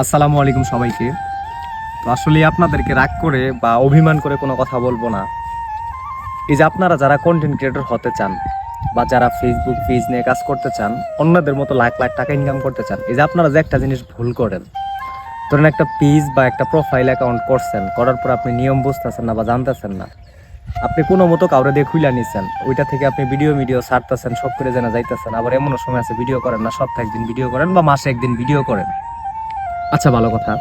আসসালামু আলাইকুম সবাইকে। তো আসলে আপনাদেরকে রাগ করে বা অভিমান করে কোনো কথা বলব না। এই যে আপনারা যারা কন্টেন্ট ক্রিয়েটর হতে চান বা যারা ফেসবুক পেজ নিয়ে কাজ করতে চান, অন্যদের মতো লাখ লাখ টাকা ইনকাম করতে চান, এই যে আপনারা যে একটা জিনিস ভুল করেন, ধরেন একটা পেজ বা একটা প্রোফাইল অ্যাকাউন্ট করছেন, করার পর আপনি নিয়ম বুঝতেছেন না বা জানতেছেন না, আপনি কোনো মতো কাউরে দিয়ে খুইলা নিছেন, ওইটা থেকে আপনি ভিডিও ভিডিও ছাড়তেছেন, সব করে জানা যাইতেছেন, আবার এমনও সময় আছে ভিডিও করেন না, সপ্তাহে একদিন ভিডিও করেন বা মাসে একদিন ভিডিও করেন। আচ্ছা ভালো কথা।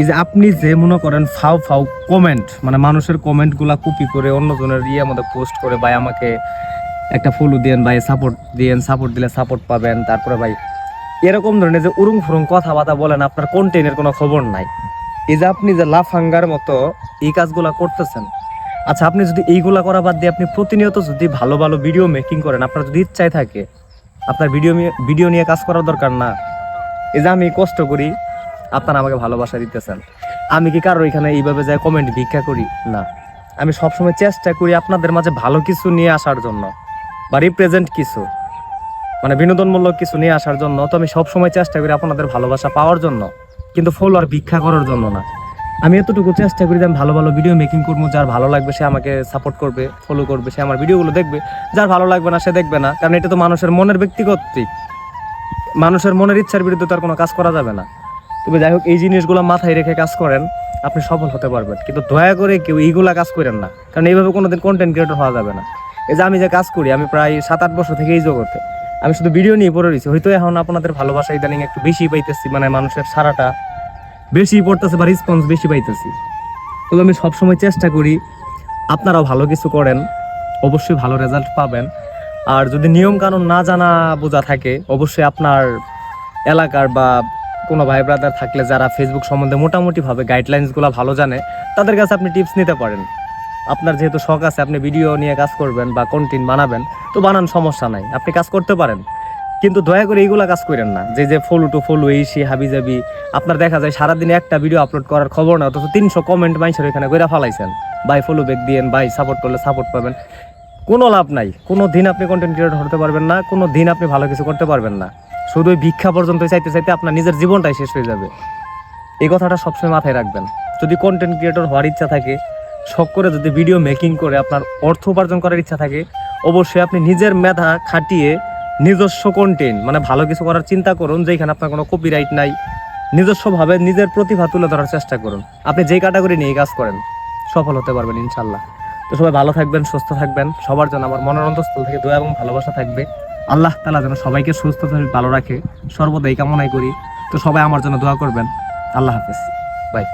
এই যে আপনি যে মনে করেন ফাও ফাও কমেন্ট মানে মানুষের কমেন্টগুলা কপি করে অন্যজনের ইয়ে মধ্যে পোস্ট করে, ভাই, আমাকে একটা ফলো দিয়েন, ভাই সাপোর্ট দিয়েন সাপোর্ট দিলে সাপোর্ট পাবেন, তারপরে ভাই। এরকম ধরনের যে উরুং ফুরুং কথাবার্তা বলেন, আপনার কন্টেন্টের কোনো খবর নাই। এই যে আপনি যে লাফাঙ্গার মতো এই কাজগুলা করতেছেন আচ্ছা আপনি যদি এইগুলা করা বাদ দিয়ে আপনি প্রতিনিয়ত যদি ভালো ভালো ভিডিও মেকিং করেন, আপনার যদি ইচ্ছায় থাকে, আপনার ভিডিও ভিডিও নিয়ে কাজ করার দরকার না। এই যে আমি কষ্ট করি আপনারা আমাকে ভালোবাসা দিতেছেন। আমি কি কারও এখানে এইভাবে যাই কমেন্ট ভিক্ষা করি? না। আমি সবসময় চেষ্টা করি আপনাদের মাঝে ভালো কিছু নিয়ে আসার জন্য। বা রিপ্রেজেন্ট কিছু। মানে বিনোদনমূলক কিছু নিয়ে আসার জন্য। তো আমি সবসময় চেষ্টা করি আপনাদের ভালোবাসা পাওয়ার জন্য। কিন্তু ফলোয়ার ভিক্ষা করার জন্য না। আমি এতটুকু চেষ্টা করি যে আমি ভালো ভালো ভিডিও মেকিং করব। যার ভালো লাগবে সে আমাকে সাপোর্ট করবে ফলো করবে, সে আমার ভিডিওগুলো দেখবে। যার ভালো লাগবে না সে দেখবে না। কারণ এটা তো মানুষের মনের ব্যক্তিগত। মানুষের মনের ইচ্ছার বিরুদ্ধে তার কোনো কাজ করা যাবে না। তবে যাই হোক, এই জিনিসগুলো মাথায় রেখে কাজ করেন, আপনি সফল হতে পারবেন। কিন্তু দয়া করে কেউ এইগুলা কাজ করেন না, কারণ এইভাবে কোনোদিন কন্টেন্ট ক্রিয়েটর হওয়া যাবে না। এই যে আমি যে কাজ করি, আমি প্রায় সাত আট বছর থেকে এই জগতে। আমি শুধু ভিডিও নিয়ে পড়ে রয়েছি, হয়তো এখন আপনাদের ভালোবাসা ইদানিং একটু বেশি পাইতেছি মানে মানুষের সারাটা বেশি পড়তেছে বা রেসপন্স বেশি পাইতেছি। তবে আমি সবসময় চেষ্টা করি, আপনারাও ভালো কিছু করেন, অবশ্যই ভালো রেজাল্ট পাবেন। আর যদি নিয়ম কানুন না জানা বোঝা থাকে, অবশ্যই আপনার এলাকার বা কোনো ভাই ব্রাদার থাকলে যারা ফেসবুক সম্বন্ধে মোটামুটিভাবে গাইডলাইন্সগুলো ভালো জানে, তাদের কাছে আপনি টিপস নিতে পারেন। আপনার যেহেতু শখ আছে, আপনি ভিডিও নিয়ে কাজ করবেন বা কন্টেন্ট বানাবেন, তো বানান, সমস্যা নাই। আপনি কাজ করতে পারেন। কিন্তু দয়া করে এইগুলা কাজ করেন না। যে যে ফলো টু ফলো এই হাবি যাবি আপনার দেখা যায় সারাদিনে একটা ভিডিও আপলোড করার খবর না, অথচ তিনশো কমেন্ট মাইসের এখানে কইরা ফালাইছেন। বাই ফলো ব্যাক দিয়েন বাই সাপোর্ট করলে সাপোর্ট পাবেন। কোনো লাভ নাই। কোনো দিন আপনি কন্টেন্ট ক্রিয়েটর হতে পারবেন না, কোনো দিন আপনি ভালো কিছু করতে পারবেন না। শুধু ভিক্ষা পর্যন্ত চাইতে চাইতে আপনার নিজের জীবনটাই শেষ হয়ে যাবে। এই কথাটা সবসময় মাথায় রাখবেন। যদি কন্টেন্ট ক্রিয়েটর হওয়ার ইচ্ছা থাকে, শখ করে যদি ভিডিও মেকিং করে আপনার অর্থ উপার্জন করার ইচ্ছা থাকে, অবশ্যই আপনি নিজের মেধা খাটিয়ে নিজস্ব কন্টেন্ট মানে ভালো কিছু করার চিন্তা করুন, যেখানে আপনার কোনো কপিরাইট নাই। নিজস্বভাবে নিজের প্রতিভা তুলে ধরার চেষ্টা করুন। আপনি যেই ক্যাটাগরি নিয়ে কাজ করেন, সফল হতে পারবেন ইনশাল্লাহ। তো সবাই ভালো থাকবেন, সুস্থ থাকবেন। সবার জন্য আমার মনের অন্তঃস্থল থেকে দয়া এবং ভালোবাসা থাকবে। আল্লাহ তালা যেন সবাইকে সুস্থ ভালো রাখে। সর্বদাই কামনাই করি। তো সবাই আমার জন্য দোয়া করবেন। আল্লাহ হাফেজ। বাই।